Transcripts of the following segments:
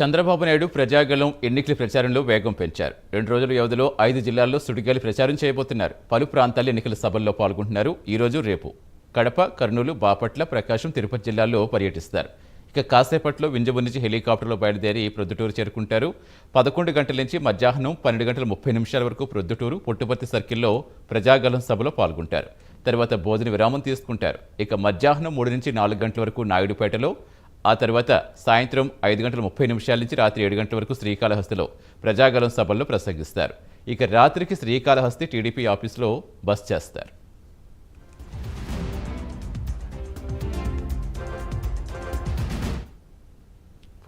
చంద్రబాబు నాయుడు ప్రజాగళం ఎన్నికల ప్రచారంలో వేగం పెంచారు. రెండు రోజుల వ్యవధిలో ఐదు జిల్లాల్లో సుడిగాలి ప్రచారం చేయబోతున్నారు. పలు ప్రాంతాల్లో ఎన్నికల సభల్లో పాల్గొంటున్నారు. ఈ రోజు రేపు కడప కర్నూలు బాపట్ల ప్రకాశం తిరుపతి జిల్లాల్లో పర్యటిస్తారు. ఇక కాసేపట్లో వింజము నుంచి హెలికాప్టర్లో బయలుదేరి ప్రొద్దుటూరు చేరుకుంటారు. పదకొండు గంటల నుంచి మధ్యాహ్నం పన్నెండు గంటల ముప్పై నిమిషాల వరకు ప్రొద్దుటూరు పుట్టుపర్తి సర్కిల్లో ప్రజాగళం సభలో పాల్గొంటారు. తర్వాత భోజన విరామం తీసుకుంటారు. ఇక మధ్యాహ్నం మూడు నుంచి నాలుగు గంటల వరకు నాయుడుపేటలో ఆ తర్వాత సాయంత్రం ఐదు గంటల ముప్పై నిమిషాల నుంచి రాత్రి ఏడు గంటల వరకు శ్రీకాళహస్తిలో ప్రజాగలం సభల్లో ప్రసంగిస్తారు. ఇక రాత్రికి శ్రీకాళహస్తి టీడీపీ ఆఫీసులో బస్ చేస్తారు.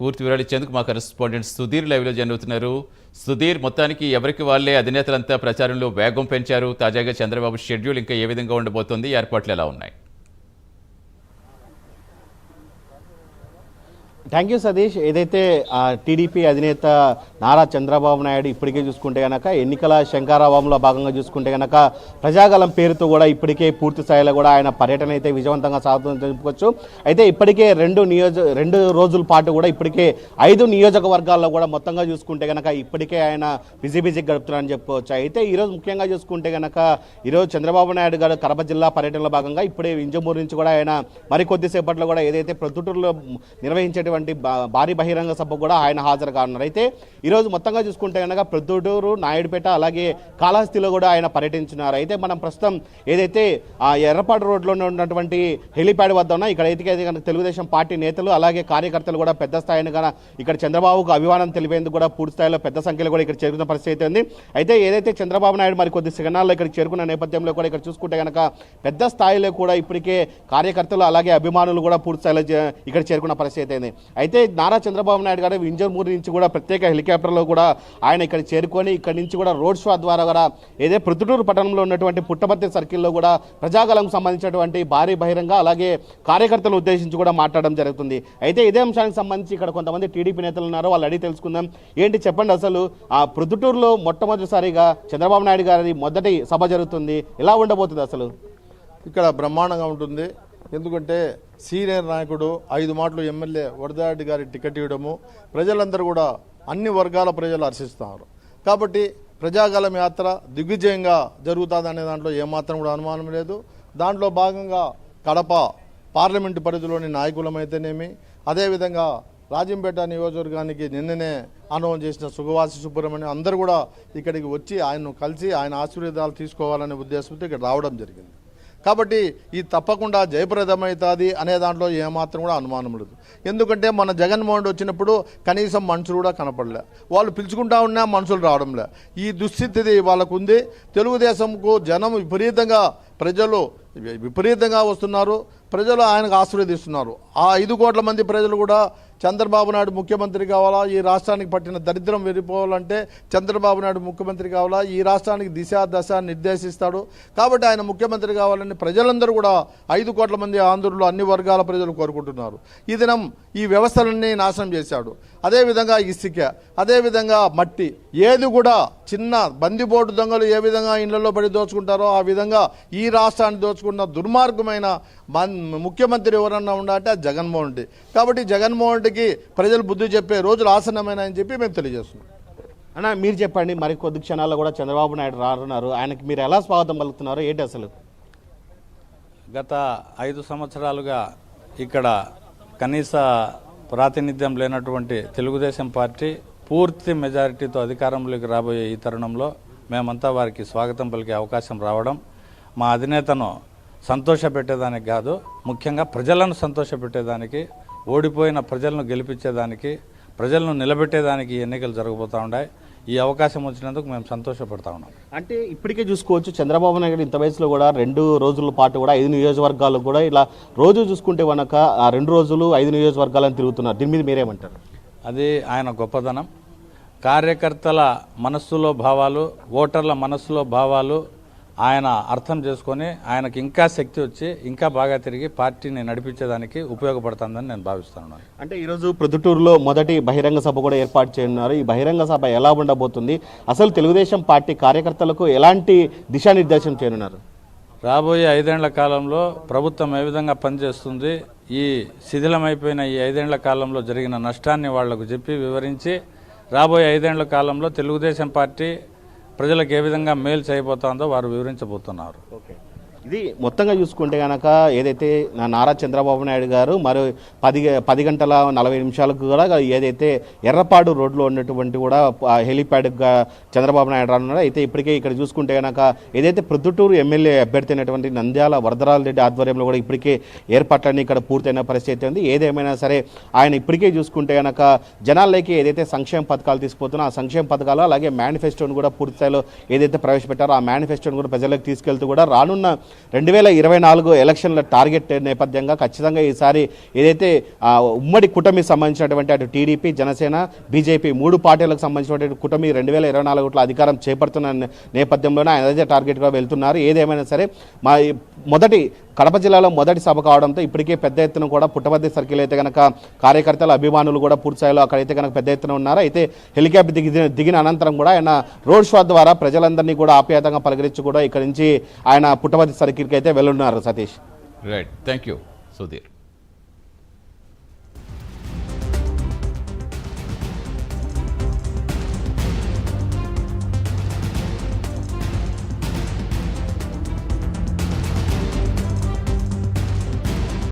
పూర్తి వివరాలు ఇచ్చేందుకు మా కరెస్పాండెంట్ సుధీర్ లైవ్లో జరుగుతున్నారు సుధీర్ మొత్తానికి ఎవరికి వాళ్ళే అధినేతలంతా ప్రచారంలో వేగం పెంచారు? తాజాగా చంద్రబాబు షెడ్యూల్ ఇంకా ఏ విధంగా ఉండబోతోంది? ఏర్పాట్లు ఎలా ఉన్నాయి? థ్యాంక్ యూ సతీష్ ఏదైతే టీడీపీ అధినేత నారా చంద్రబాబు నాయుడు ఇప్పటికే చూసుకుంటే గనక ఎన్నికల శంకారావంలో భాగంగా చూసుకుంటే గనక ప్రజాగలం పేరుతో కూడా ఇప్పటికే పూర్తి స్థాయిలో కూడా ఆయన పర్యటన అయితే విజయవంతంగా సాగుతుందని చెప్పుకోవచ్చు. అయితే ఇప్పటికే రెండు నియోజ రెండు రోజుల పాటు కూడా ఇప్పటికే ఐదు నియోజకవర్గాల్లో కూడా మొత్తంగా చూసుకుంటే గనక ఇప్పటికే ఆయన బిజీ బిజీ గడుపుతున్నారని చెప్పుకోవచ్చు. అయితే ఈరోజు ముఖ్యంగా చూసుకుంటే గనక ఈరోజు చంద్రబాబు నాయుడు గారు కడప జిల్లా పర్యటనలో భాగంగా ఇప్పుడే వింజమూరు నుంచి కూడా ఆయన మరి కొద్దిసేపట్లో కూడా ఏదైతే ప్రొద్దుటూరులో నిర్వహించేటువంటి బా- భారీ బహిరంగ సభ కూడా ఆయన హాజరు కానున్నారు. అయితే ఈరోజు మొత్తంగా చూసుకుంటే కనుక ప్రొద్దుటూరు నాయుడుపేట అలాగే కాళహస్తిలో కూడా ఆయన పర్యటించినారు. అయితే మనం ప్రస్తుతం ఏదైతే ఆ ఎర్రపాడు రోడ్లో ఉన్నటువంటి హెలిప్యాడ్ వద్ద ఉన్నా ఇక్కడ అయితే కనుక తెలుగుదేశం పార్టీ నేతలు అలాగే కార్యకర్తలు కూడా పెద్ద స్థాయిని కనుక ఇక్కడ చంద్రబాబుకు అభిమానం తెలిపేందుకు కూడా పూర్తి స్థాయిలో పెద్ద సంఖ్యలో కూడా ఇక్కడ చేరుకున్న పరిస్థితి అయితే ఉంది. అయితే ఏదైతే చంద్రబాబు నాయుడు మరి కొద్ది సెకండాల్లో ఇక్కడ చేరుకున్న నేపథ్యంలో కూడా ఇక్కడ చూసుకుంటే కనుక పెద్ద స్థాయిలో కూడా ఇప్పటికే కార్యకర్తలు అలాగే అభిమానులు కూడా పూర్తి స్థాయిలో ఇక్కడ చేరుకున్న పరిస్థితి అయింది అయితే నారా చంద్రబాబు నాయుడు గారు వింజమూరు నుంచి కూడా ప్రత్యేక హెలికాప్టర్లో కూడా ఆయన ఇక్కడ చేరుకొని ఇక్కడ నుంచి కూడా రోడ్ షో ద్వారా కూడా ఏదే ప్రొద్దుటూరు పట్టణంలో ఉన్నటువంటి పుట్టపర్తి సర్కిల్లో కూడా ప్రజాగలం సంబంధించినటువంటి భారీ బహిరంగ అలాగే కార్యకర్తలు ఉద్దేశించి కూడా మాట్లాడడం జరుగుతుంది. అయితే ఇదే అంశానికి సంబంధించి ఇక్కడ కొంతమంది టీడీపీ నేతలు ఉన్నారు. వాళ్ళు అడిగి తెలుసుకుందాం. ఏంటి చెప్పండి అసలు? ఆ ప్రొద్దుటూరులో మొట్టమొదటిసారిగా చంద్రబాబు నాయుడు గారి మొదటి సభ జరుగుతుంది. ఎలా ఉండబోతుంది అసలు? ఇక్కడ బ్రహ్మాండంగా ఉంటుంది. ఎందుకంటే సీనియర్ నాయకుడు ఐదు మాటలు ఎమ్మెల్యే వరదారెడ్డి గారి టికెట్ ఇవ్వడము ప్రజలందరూ కూడా అన్ని వర్గాల ప్రజలు హర్షిస్తున్నారు. కాబట్టి ప్రజాగలం యాత్ర దిగ్విజయంగా జరుగుతుంది అనే దాంట్లో ఏమాత్రం కూడా అనుమానం లేదు. దాంట్లో భాగంగా కడప పార్లమెంటు పరిధిలోని నాయకులమైతేనేమి అదేవిధంగా రాజంపేట నియోజకవర్గానికి నిన్ననే అనుభవం చేసిన సుఖవాసి సుబ్రహ్మణ్యం అందరూ కూడా ఇక్కడికి వచ్చి ఆయన్ను కలిసి ఆయన ఆశీర్వాదాలు తీసుకోవాలనే ఉద్దేశంతో ఇక్కడ రావడం జరిగింది. కాబట్టి ఇది తప్పకుండా జయప్రదమవుతుంది అనే దాంట్లో ఏమాత్రం కూడా అనుమానం లేదు. ఎందుకంటే మన జగన్మోహన్ రెడ్డి వచ్చినప్పుడు కనీసం మనుషులు కూడా కనపడలే. వాళ్ళు పిలుచుకుంటా ఉన్నా మనుషులు రావడంలే. ఈ దుస్థితి వాళ్ళకు ఉంది తెలుగుదేశంకు జనం విపరీతంగా ప్రజలు విపరీతంగా వస్తున్నారు. ప్రజలు ఆయనకు ఆశీర్వదిస్తున్నారు. ఆ ఐదు కోట్ల మంది ప్రజలు కూడా చంద్రబాబు నాయుడు ముఖ్యమంత్రి కావాలా? ఈ రాష్ట్రానికి పట్టిన దరిద్రం వెళ్ళిపోవాలంటే చంద్రబాబు నాయుడు ముఖ్యమంత్రి కావాలా? ఈ రాష్ట్రానికి దిశ దశ నిర్దేశిస్తాడు. కాబట్టి ఆయన ముఖ్యమంత్రి కావాలని ప్రజలందరూ కూడా ఐదు కోట్ల మంది ఆంధ్రులు అన్ని వర్గాల ప్రజలు కోరుకుంటున్నారు. ఈ దినం ఈ వ్యవస్థలన్నీ నాశనం చేశాడు. అదేవిధంగా ఇసుక అదేవిధంగా మట్టి ఏది కూడా చిన్న బందిపోటు దొంగలు ఏ విధంగా ఇళ్ళలో పడి దోచుకుంటారో ఆ విధంగా ఈ రాష్ట్రాన్ని దోచుకున్న దుర్మార్గమైన మన్- ముఖ్యమంత్రి ఎవరన్నా ఉండాలంటే అది జగన్మోహన్ రెడ్డి. కాబట్టి జగన్మోహన్ రెడ్డికి ప్రజలు బుద్ధి చెప్పే రోజులు ఆసన్నమైన అని చెప్పి మేము తెలియజేస్తున్నాం. అన్న మీరు చెప్పండి మరి కొద్ది క్షణాల్లో కూడా చంద్రబాబు నాయుడు రానున్నారు ఆయనకి మీరు ఎలా స్వాగతం పలుకుతున్నారు? ఏంటి అసలు? గత ఐదు సంవత్సరాలుగా ఇక్కడ కనీస ప్రాతినిధ్యం లేనటువంటి తెలుగుదేశం పార్టీ పూర్తి మెజారిటీతో అధికారంలోకి రాబోయే ఈ తరుణంలో మేమంతా వారికి స్వాగతం పలికే అవకాశం రావడం మా అధినేతను సంతోషపెట్టేదానికి కాదు ముఖ్యంగా ప్రజలను సంతోషపెట్టేదానికి ఓడిపోయిన ప్రజలను గెలిపించేదానికి ప్రజలను నిలబెట్టేదానికి ఎన్నికలు జరగబోతూ ఉన్నాయి. ఈ అవకాశం వచ్చినందుకు మేము సంతోషపడతా ఉన్నాం. అంటే ఇప్పటికే చూసుకోవచ్చు చంద్రబాబు నాయుడు ఇంత వయసులో కూడా రెండు రోజుల పాటు కూడా ఐదు నియోజకవర్గాలు కూడా ఇలా రోజు చూసుకుంటే కనుక ఆ రెండు రోజులు ఐదు నియోజకవర్గాలను తిరుగుతున్నారు. దీని మీద మీరేమంటారు? అది ఆయన గొప్పదనం. కార్యకర్తల మనస్సులో భావాలు ఓటర్ల మనస్సులో భావాలు ఆయన అర్థం చేసుకొని ఆయనకి ఇంకా శక్తి వచ్చి ఇంకా బాగా తిరిగి పార్టీని నడిపించేదానికి ఉపయోగపడుతుందని నేను భావిస్తున్నాను. అంటే ఈరోజు ప్రొద్దుటూరులో మొదటి బహిరంగ సభ కూడా ఏర్పాటు చేయనున్నారు. ఈ బహిరంగ సభ ఎలా ఉండబోతుంది? అసలు తెలుగుదేశం పార్టీ కార్యకర్తలకు ఎలాంటి దిశానిర్దేశం చేయనున్నారు? రాబోయే ఐదేళ్ళ కాలంలో ప్రభుత్వం ఏ విధంగా పనిచేస్తుంది? ఈ శిథిలమైపోయిన ఈ ఐదేళ్ళ కాలంలో జరిగిన నష్టాన్ని వాళ్ళకు చెప్పి వివరించి రాబోయే ఐదేళ్ళ కాలంలో తెలుగుదేశం పార్టీ ప్రజలకు ఏ విధంగా మేలు చేయబోతోందో వారు వివరించబోతున్నారు. ఓకే. ఇది మొత్తంగా చూసుకుంటే కనుక ఏదైతే నా నారా చంద్రబాబు నాయుడు గారు మరి పది పది గంటల నలభై నిమిషాలకు కూడా ఏదైతే ఎర్రపాడు రోడ్లో ఉన్నటువంటి కూడా ఆ హెలిప్యాడ్ చంద్రబాబు నాయుడు రానున్నారు అయితే ఇప్పటికే ఇక్కడ చూసుకుంటే కనుక ఏదైతే ప్రొద్దుటూరు ఎమ్మెల్యే అభ్యర్థి అయినటువంటి నంద్యాల వరదరాల రెడ్డి ఆధ్వర్యంలో కూడా ఇప్పటికే ఏర్పాట్లన్నీ ఇక్కడ పూర్తయిన పరిస్థితి ఉంది. ఏదేమైనా సరే ఆయన ఇప్పటికే చూసుకుంటే కనుక జనాల్లోకి ఏదైతే సంక్షేమ పథకాలు తీసుకుపోతున్నా ఆ సంక్షేమ పథకాలు అలాగే మేనిఫెస్టోను కూడా పూర్తి స్థాయిలో ఏదైతే ప్రవేశపెట్టారో ఆ మేనిఫెస్టోను కూడా ప్రజలకు తీసుకెళ్తూ కూడా రానున్న రెండు వేల ఇరవై నాలుగు ఎలక్షన్ల టార్గెట్ నేపథ్యంగా ఖచ్చితంగా ఈసారి ఏదైతే ఉమ్మడి కూటమికి సంబంధించినటువంటి అటు టీడీపీ జనసేన బీజేపీ మూడు పార్టీలకు సంబంధించినటువంటి కూటమి రెండు వేల ఇరవై నాలుగులో అధికారం చేపడుతున్న నేపథ్యంలోనే ఆయన ఏదైతే టార్గెట్గా వెళ్తున్నారు. ఏదేమైనా సరే మా మొదటి కడప జిల్లాలో మొదటి సభ కావడంతో ఇప్పటికే పెద్ద ఎత్తున కూడా పుట్టపర్తి సర్కిల్ అయితే కనుక కార్యకర్తలు అభిమానులు కూడా పూర్తిస్థాయిలో అక్కడైతే కనుక పెద్ద ఎత్తున ఉన్నారు. అయితే హెలికాప్టర్ దిగి దిగిన అనంతరం కూడా ఆయన రోడ్ షో ద్వారా ప్రజలందరినీ కూడా ఆప్యాయతంగా పలకరించి కూడా ఇక్కడి నుంచి ఆయన పుట్టపర్తి సర్కిల్కి అయితే వెళ్ళున్నారు Satish. Right thank you Sudheer.